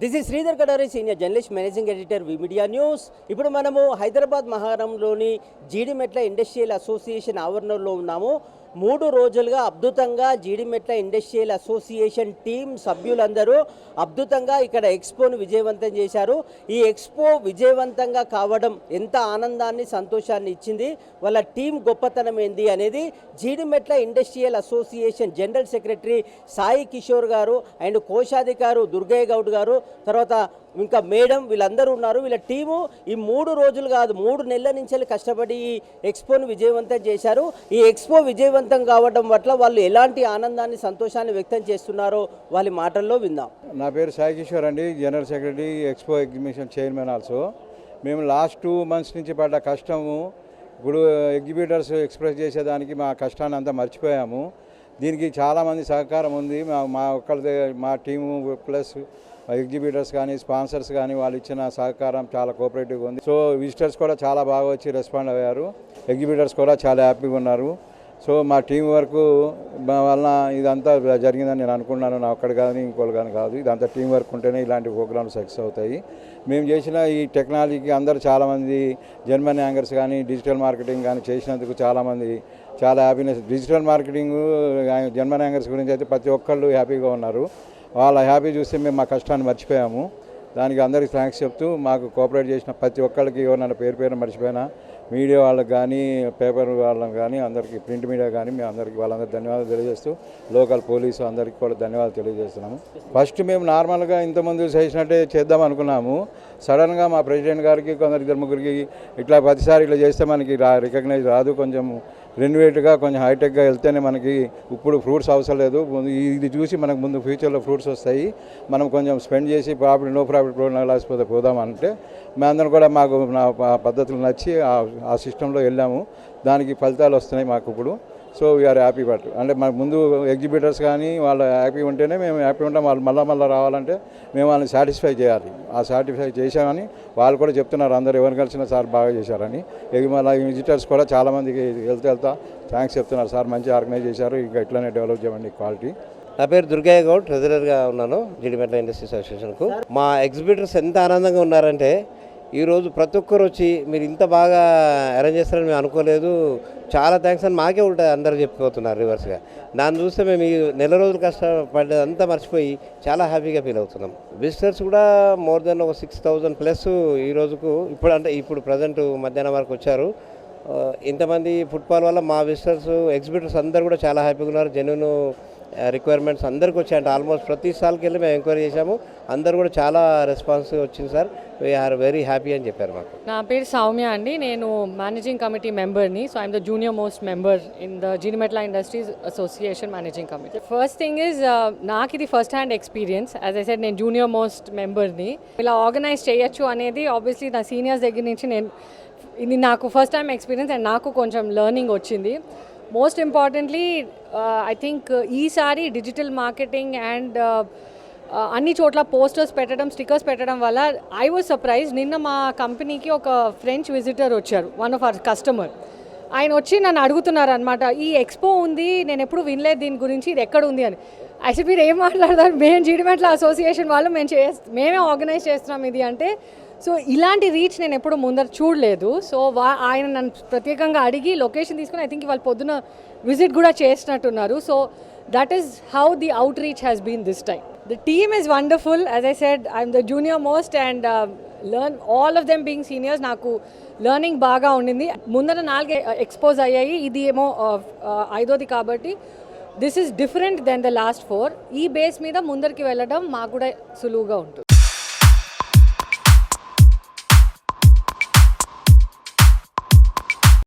This is Sridhar Kadari senior journalist managing editor V media news ఇప్పుడు మనము హైదరాబాద్ మహారంలోని Jeedimetla industrial association ఆవరణలో ఉన్నాము. మూడు రోజులుగా అద్భుతంగా జీడిమెట్ల ఇండస్ట్రియల్ అసోసియేషన్ టీం సభ్యులందరూ అద్భుతంగా ఇక్కడ ఎక్స్పోను విజయవంతం చేశారు. ఈ ఎక్స్పో విజయవంతంగా కావడం ఎంత ఆనందాన్ని సంతోషాన్ని ఇచ్చింది వాళ్ళ టీం గొప్పతనం ఏంది అనేది Jeedimetla industrial association general secretary Sai Kishore garu and కోశాధికారు Durgaiah Goud గారు తర్వాత ఇంకా మేడం వీళ్ళందరూ ఉన్నారు. వీళ్ళ టీము ఈ మూడు రోజులు కాదు మూడు నెలల నుంచి కష్టపడి ఈ ఎక్స్పోను విజయవంతం చేశారు. ఈ ఎక్స్పో విజయవంతం కావడం పట్ల వాళ్ళు ఎలాంటి ఆనందాన్ని సంతోషాన్ని వ్యక్తం చేస్తున్నారో వాళ్ళ మాటల్లో విందాం. నా పేరు సాయికిషోర్ అండి general secretary expo exhibition chairman also. మేము లాస్ట్ టూ మంత్స్ నుంచి పడ్డ కష్టము ఇప్పుడు ఎగ్జిబిటర్స్ ఎక్స్ప్రెస్ చేసేదానికి మా కష్టాన్ని అంతా మర్చిపోయాము. దీనికి చాలామంది సహకారం ఉంది. మా మా ఒక్కళ్ళ మా టీము ప్లస్ ఎగ్జిబిటర్స్ కానీ స్పాన్సర్స్ కానీ వాళ్ళు ఇచ్చిన సహకారం చాలా కోఆపరేటివ్గా ఉంది. సో విజిటర్స్ కూడా చాలా బాగా వచ్చి రెస్పాండ్ అయ్యారు. ఎగ్జిబిటర్స్ కూడా చాలా హ్యాపీగా ఉన్నారు. సో మా టీం వర్క్ వలన ఇదంతా జరిగిందని నేను అనుకున్నాను. నా ఒక్కడు కానీ ఇంకోటి కానీ కాదు. ఇదంతా టీం వర్క్ ఉంటేనే ఇలాంటి ప్రోగ్రామ్స్ సక్సెస్ అవుతాయి. మేము చేసిన ఈ టెక్నాలజీకి అందరూ చాలామంది జర్మన్ యాంగర్స్ కానీ డిజిటల్ మార్కెటింగ్ కానీ చేసినందుకు చాలామంది చాలా హ్యాపీనెస్. డిజిటల్ మార్కెటింగ్ జర్మన్ యాంగర్స్ గురించి అయితే ప్రతి ఒక్కళ్ళు హ్యాపీగా ఉన్నారు. వాళ్ళ హ్యాపీ చూస్తే మేము మా కష్టాన్ని మర్చిపోయాము. దానికి అందరికీ థ్యాంక్స్ చెప్తూ మాకు కోఆపరేట్ చేసిన ప్రతి ఒక్కరికి ఎవరైనా పేరు పేరు మర్చిపోయినా మీడియా వాళ్ళకి కానీ పేపర్ వాళ్ళకి కానీ అందరికీ ప్రింట్ మీడియా కానీ మేము అందరికీ వాళ్ళందరికీ ధన్యవాదాలు తెలియజేస్తూ లోకల్ పోలీసు అందరికీ కూడా ధన్యవాదాలు తెలియజేస్తున్నాము. ఫస్ట్ మేము నార్మల్గా ఇంతమంది చేసినట్టే చేద్దాం అనుకున్నాము. సడన్గా మా ప్రెసిడెంట్ గారికి కొందరు ఇద్దరు ముగ్గురికి ఇట్లా ప్రతిసారి ఇట్లా చేస్తే మనకి రా రికగ్నైజ్ రాదు. కొంచెం రెన్యువేట్గా కొంచెం హైటెక్గా వెళ్తేనే మనకి ఇప్పుడు ఫ్రూట్స్ అవసరం లేదు. ఇది చూసి మనకు ముందు ఫ్యూచర్లో ఫ్రూట్స్ వస్తాయి. మనం కొంచెం స్పెండ్ చేసి ప్రాఫిట్ నో ప్రాఫిట్ లేకపోతే పోదామంటే మేమందరం కూడా మాకు నా పద్ధతులు నచ్చి ఆ సిస్టంలో వెళ్ళాము. దానికి ఫలితాలు వస్తున్నాయి మాకు ఇప్పుడు. సో వీఆర్ హ్యాపీ బట్ అంటే మన ముందు ఎగ్జిబిటర్స్ కానీ వాళ్ళు హ్యాపీ ఉంటేనే మేము హ్యాపీ ఉంటాం. వాళ్ళు మళ్ళీ మళ్ళీ రావాలంటే మేము వాళ్ళని సాటిస్ఫై చేయాలి. ఆ సాటిస్ఫై చేశామని వాళ్ళు కూడా చెప్తున్నారు. అందరూ ఎవరు కలిసినా సార్ బాగా చేశారని. ఎగి మళ్ళీ విజిటర్స్ కూడా చాలామందికి వెళ్తే వెళ్తా థ్యాంక్స్ చెప్తున్నారు. సార్ మంచి ఆర్గనైజ్ చేశారు. ఇంకా ఇట్లానే డెవలప్ చేయండి క్వాలిటీ నా పేరు దుర్గయ్య గౌడ్. ట్రెజరర్గా ఉన్నాను. జిడిమెట్ల ఇండస్ట్రీస్ అసోసియేషన్కు మా ఎగ్జిబిటర్స్ ఎంత ఆనందంగా ఉన్నారంటే ఈరోజు ప్రతి ఒక్కరు వచ్చి మీరు ఇంత బాగా అరేంజ్ చేస్తారని మేము అనుకోలేదు. చాలా థ్యాంక్స్ అని మాకే ఉంటుంది అందరూ చెప్పిపోతున్నారు రివర్స్గా దాన్ని చూస్తే మేము ఈ నెల రోజులు కష్టపడ్డదంతా మర్చిపోయి చాలా హ్యాపీగా ఫీల్ అవుతున్నాం. విజిటర్స్ కూడా మోర్ దెన్ ఒక సిక్స్ థౌజండ్ ప్లస్ ఈ రోజుకు ఇప్పుడు అంటే ఇప్పుడు ప్రజెంట్ మధ్యాహ్నం వరకు వచ్చారు. ఇంతమంది ఫుట్బాల్ వల్ల మా విజిటర్స్ ఎగ్జిబిటర్స్ అందరూ కూడా చాలా హ్యాపీగా ఉన్నారు. జెన్యున్ రిక్వైర్మెంట్స్ అందరికి వచ్చాయంట ఆల్మోస్ట్ ప్రతి సార్కి వెళ్ళి మేము ఎంక్వైరీ చేశాము. అందరు కూడా చాలా రెస్పాన్స్ వచ్చింది సార్. వీఆర్ వెరీ హ్యాపీ అని చెప్పారు మాకు. నా పేరు సౌమ్య అండి. నేను managing committee మెంబర్ని so I'm the junior most member in the Jeedimetla industries association managing committee first thing is నాకు ఇది first hand experience as I said నేను జూనియర్ మోస్ట్ మెంబర్ని ఇలా ఆర్గనైజ్ చేయొచ్చు అనేది ఆబ్వియస్లీ నా సీనియర్స్ దగ్గర నుంచి నేను ఇది నాకు ఫస్ట్ టైం ఎక్స్పీరియన్స్ అండ్ నాకు కొంచెం లెర్నింగ్ వచ్చింది. మోస్ట్ ఇంపార్టెంట్లీ ఐ థింక్ ఈసారి డిజిటల్ మార్కెటింగ్ అండ్ అన్ని చోట్ల పోస్టర్స్ పెట్టడం స్టిక్కర్స్ పెట్టడం వల్ల ఐ వాజ్ సర్ప్రైజ్ నిన్న మా కంపెనీకి ఒక ఫ్రెంచ్ విజిటర్ వచ్చారు వన్ ఆఫ్ అవర్ కస్టమర్ ఆయన వచ్చి నన్ను అడుగుతున్నారు అనమాట ఈ ఎక్స్పో ఉంది నేను ఎప్పుడు వినలేదు దీని గురించి ఇది ఎక్కడ ఉంది? అని. అసలు మీరు ఏం మాట్లాడతారు? మేము జీడిమెట్ల అసోసియేషన్ వాళ్ళు మేము చే మేమే ఆర్గనైజ్ చేస్తున్నాం ఇది. అంటే సో ఇలాంటి రీచ్ నేను ఎప్పుడు ముందర చూడలేదు. సో వా ఆయన నన్ను ప్రత్యేకంగా అడిగి లొకేషన్ తీసుకుని ఐ థింక్ వాళ్ళు పొద్దున విజిట్ కూడా చేసినట్టున్నారు. So that is how the outreach has been this time the team is wonderful as I said I'm the junior most and learn all of them being seniors నాకు learning బాగా ఉండింది. ముందర నాలుగే uh, expose అయ్యాయి. ఇది ఏమో uh, uh, ఐదోది కాబట్టి this is different then the last four ఈ బేస్ మీద ముందరికి వెళ్ళడం మాకు కూడా సులువుగా ఉంటుంది.